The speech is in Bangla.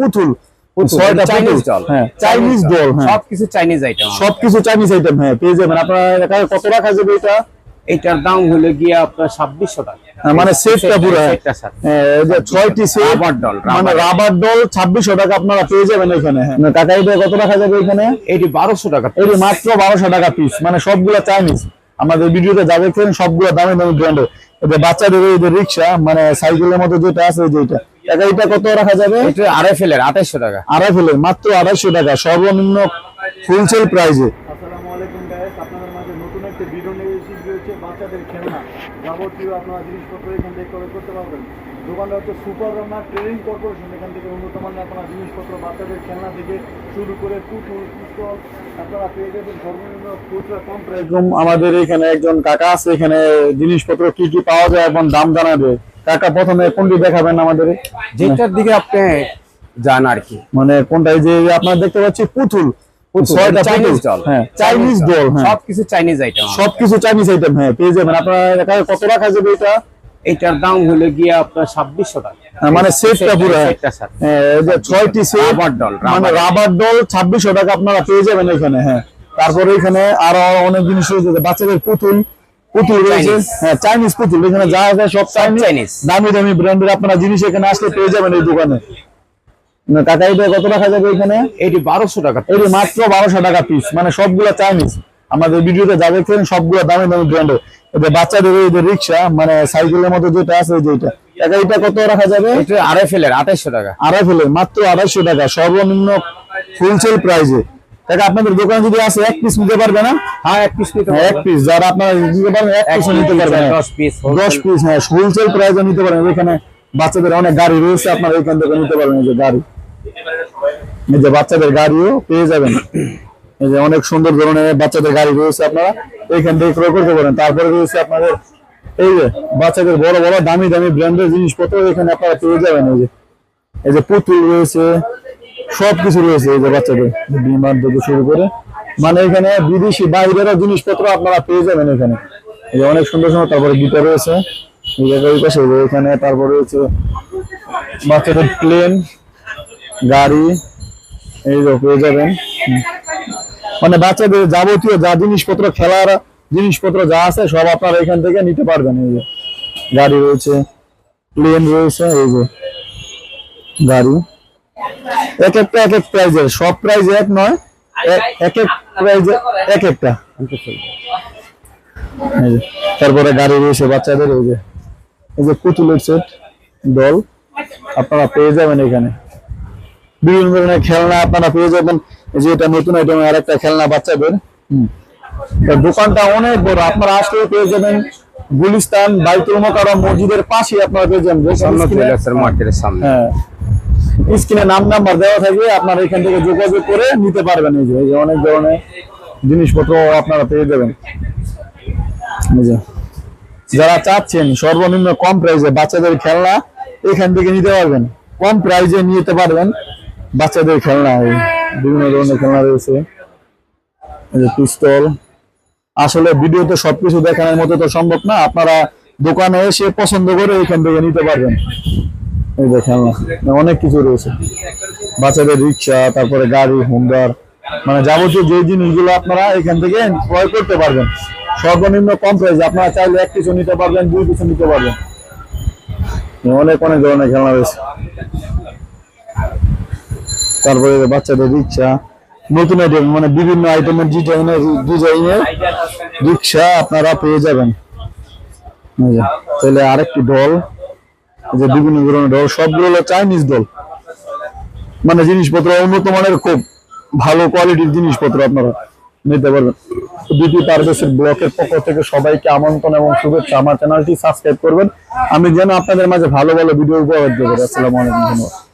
পুতুল। পুতুল, চাইনিজ ডল হ্যাঁ। চাইনিজ ডল হ্যাঁ। সবকিছু চাইনিজ আইটেম সবকিছু চাইনিজ আইটেম হ্যাঁ পেয়ে যাবেন। আপনার কত রাখা যাবে এটা? এটার দাম হলো গিয়ে আপনার ছাব্বিশশো টাকা। হ্যাঁ, মানে সেটটা পুরো হ্যাঁ। সেটটা স্যার। হ্যাঁ, এই যে ছয়টি সেট ডল, মানে রাবার। রাবার ডল ছাব্বিশশো টাকা আপনারা পেয়ে যাবেন এখানে হ্যাঁ। টাকা এটা কত যাবে এখানে? এটি বারোশো টাকা এটি মাত্র বারোশো টাকা পিস মানে সবগুলো চাইনিজ আমাদের ভিডিওতে যা দেখছেন সবগুলো দামি দামি ব্র্যান্ডের বাচ্চাদের রিক্সা মানে সাইকেলের মতো যেটা আছে যেটা টাকা এটা কত রাখা যাবে? এটা আরএফএল এর আঠাইশশো টাকা। আড়াই ফেলে মাত্র আড়াইশো টাকা সর্বনিম্ন হোলসেল প্রাইজে আসসালামু আলাইকুম গাইস আপনাদের মাঝে নতুন একটা ভিডিও নিয়ে এসেছি হচ্ছে বাচ্চাদের খেলনা। যাবতীয় আপনারা জিনিসপত্র এখান থেকে ক্রয় করতে পারবেন। দোকানটা হচ্ছে সুপার রান্না ট্রেনিং কর্পোরেশন। এখান থেকে উন্নত মানের আপনারা জিনিসপত্র বাচ্চাদের খেলনা থেকে শুরু করে পুতুল পিস্তল আপনারা পেয়ে যাবেন। সর্বনিম্ন খুচরা কম প্রাইস আমাদের এখানে একজন কাকা আছে এখানে জিনিসপত্র কি কি পাওয়া যায় এবং দাম জানাবে। কাকা প্রথমে কোনটি দেখাবেন আমাদের? যেটার দিকে আপনি যান আর কি। মানে কোনটা যে আপনারা দেখতে পাচ্ছি পুতুল। পুতুল, চাইনিজ ডল হ্যাঁ চাইনিজ ডল সবকিছু চাইনিজ আইটেম সবকিছু চাইনিজ আইটেম পেয়ে যাবেন। আপনার এখানে কত রাখা যাবে এটা? এটার দাম হলো গিয়ে আপনার ছাব্বিশশো টাকা। মানে সেটটা পুরো। সেটটা এই যে ছয়টি সেট রাবার ডল, মানে রাবার। রাবার ডল ছাব্বিশশো টাকা আপনারা পেয়ে যাবেন এখানে হ্যাঁ। তারপরে এখানে আরও অনেক জিনিস রয়েছে বাচ্চাদের পুতুল পুতুল রয়েছে। চাইনিজ। হ্যাঁ চাইনিজ পুতুল। এখানে যা আছে সব চাইনিজ চাইনিজ। দামি দামি ব্র্যান্ডের আপনারা জিনিস এখানে আসলে পেয়ে যাবেন এই দোকানে। না, এটা কত রাখা যাবে এখানে? এটি বারোশো টাকা এটি মাত্র বারোশো টাকা পিস মানে সবগুলো চাইনিজ আমাদের ভিডিওতে যা দেখছেন সবগুলো দামি দামি ব্র্যান্ডের এদের বাচ্চাদের এই যে রিক্সা মানে সাইকেলের মতো যেটা আছে এই যেটা টাকা এটা কত রাখা যাবে? এটা আরএফএল এর আঠাইশশো টাকা। আড়াই ফেলে মাত্র আড়াইশো টাকা। সর্বনিম্ন হোলসেল প্রাইজে টাকা আপনাদের দোকানে যদি আসে এক পিস নিতে পারবে না? হ্যাঁ এক পিস নিতে এক পিস যারা আপনারা নিতে পারবেন এক পিস নিতে পারবেন দশ পিস দশ পিস হ্যাঁ হোলসেল প্রাইজে নিতে পারবেন এখানে বাচ্চাদের অনেক গাড়ি রয়েছে আপনারা এখান থেকে নিতে পারবেন এই যে গাড়ি। এই যে বাচ্চাদের গাড়িও পেয়ে যাবেন। এই যে অনেক সুন্দর ধরনের বাচ্চাদের গাড়ি রয়েছে আপনারা। এখান থেকে ক্রয় করতে পারেন। তারপরে রয়েছে আপনাদের এই যে বাচ্চাদের বড় বড় দামি দামি ব্র্যান্ডের জিনিসপত্র এখানে আপনারা পেয়ে যাবেন। এই যে এই যে পুতুল রয়েছে সবকিছু রয়েছে এই যে বাচ্চাদের। বিমান থেকে শুরু করে মানে এখানে বিদেশি, বাইরেরও জিনিসপত্র আপনারা পেয়ে যাবেন এখানে। এই অনেক সুন্দর সুন্দর, তারপরে গিটার রয়েছে। এখানে, তারপর রয়েছে বাচ্চাদের প্লেন গাড়ি, এই যে পেয়ে যাবেন। মানে বাচ্চাদের যাবতীয় যা জিনিসপত্র, খেলার জিনিসপত্র যা আছে, সব আপনারা এখান থেকে নিতে পারবেন। এই যে গাড়ি রয়েছে প্লেন রয়েছে, এই যে গাড়ি। এক একটা এক এক প্রাইজের সব প্রাইজ এক নয় এক- এক এক এক একটা। তারপরে গাড়ি রয়েছে বাচ্চাদের এই যে এই যে পুতুলের সেট দল আপনারা পেয়ে যাবেন এখানে। বিভিন্ন ধরনের খেলনা আপনারা পেয়ে যাবেন এই যে এটা নতুন আইটেম আর একটা খেলনা বাচ্চাদের। দোকানটা অনেক বড় আপনারা আসলে পেয়ে যাবেন গুলিস্তান বাইতুল মোকাররম মসজিদের পাশে আপনারা পেয়ে যাবেন। সামনে মার্কেটের সামনে। হ্যাঁ। স্ক্রিনে নাম, নাম্বার দেওয়া থাকবে আপনারা এখান থেকে যোগাযোগ করে নিতে পারবেন। এই যে অনেক ধরনের জিনিসপত্র আপনারা পেয়ে যাবেন। যারা চাচ্ছেন সর্বনিম্ন কম প্রাইসে বাচ্চাদের খেলনা, এখান থেকে নিতে পারবেন। কম প্রাইসে নিতে পারবেন বাচ্চাদের খেলনা। বিভিন্ন ধরনের খেলনা রয়েছে। পিস্তল। আসলে ভিডিওতে সবকিছু দেখানোর মতো তো সম্ভব না। আপনারা দোকানে এসে পছন্দ করে এখান থেকে নিতে পারবেন। দেখেন অনেক কিছু রয়েছে। বাচ্চাদের রিক্সা, তারপরে গাড়ি, হুন্ডার মানে যাবতীয় যে জিনিসগুলো আপনারা এখান থেকে ক্রয় করতে পারবেন। সর্বনিম্ন কম প্রাইস আপনারা চাইলে এক কিছু নিতে পারবেন, দুই কিছু নিতে পারবেন। অনেক অনেক ধরনের খেলনা রয়েছে। তারপরে বাচ্চাদের রিক্সা, নতুন আইটেম মানে বিভিন্ন আইটেমের ডিজাইনের ডিজাইনের রিক্সা আপনারা পেয়ে যাবেন। তাহলে আরেকটি ডল যে বিভিন্ন ধরনের ডল সবগুলো হলো চাইনিজ ডল মানে জিনিসপত্র উন্নত মানের খুব ভালো কোয়ালিটির জিনিসপত্র আপনারা নিতে পারবেন। বিপি পারভেসের ব্লকের পক্ষ থেকে সবাইকে আমন্ত্রণ এবং শুভেচ্ছা। আমার চ্যানেলটি সাবস্ক্রাইব করবেন। আমি যেন আপনাদের মাঝে ভালো ভালো ভিডিও উপহার দেবো আসসালামু আলাইকুম ধন্যবাদ।